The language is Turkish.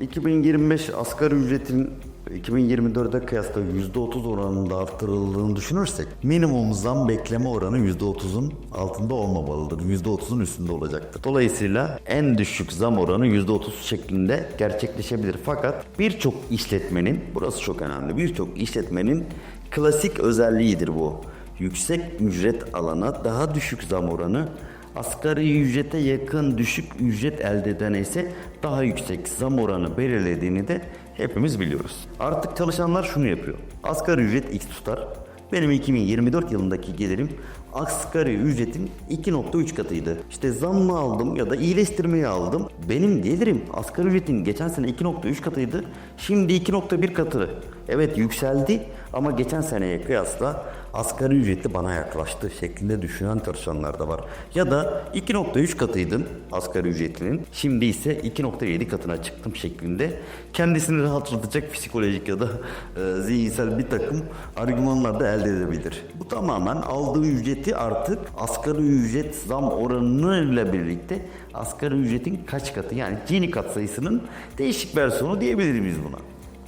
2025 asgari ücretin 2024'e kıyasla %30 oranında artırıldığını düşünürsek minimum zam bekleme oranı %30'un altında olmamalıdır. %30'un üstünde olacaktır. Dolayısıyla en düşük zam oranı %30 şeklinde gerçekleşebilir. Fakat birçok işletmenin, burası çok önemli, birçok işletmenin klasik özelliğidir bu. Yüksek ücret alana daha düşük zam oranı Asgari ücrete yakın düşük ücret elde eden ise daha yüksek zam oranı belirlediğini de hepimiz biliyoruz. Artık çalışanlar şunu yapıyor. Asgari ücret X tutar. Benim 2024 yılındaki gelirim asgari ücretin 2.3 katıydı. İşte zam mı aldım ya da iyileştirmeyi aldım. Benim gelirim asgari ücretin geçen sene 2.3 katıydı. Şimdi 2.1 katı. Evet yükseldi ama geçen seneye kıyasla asgari ücretli bana yaklaştı şeklinde düşünen çalışanlar da var. Ya da 2.3 katıydın asgari ücretlinin. Şimdi ise 2.7 katına çıktım şeklinde kendisini rahatlatacak psikolojik ya da e, zihinsel bir takım argümanlar da elde edebilir. Bu tamamen aldığı ücreti artık asgari ücret zam oranıyla birlikte asgari ücretin kaç katı yani Gini katsayısının değişik versiyonu diyebiliriz biz buna.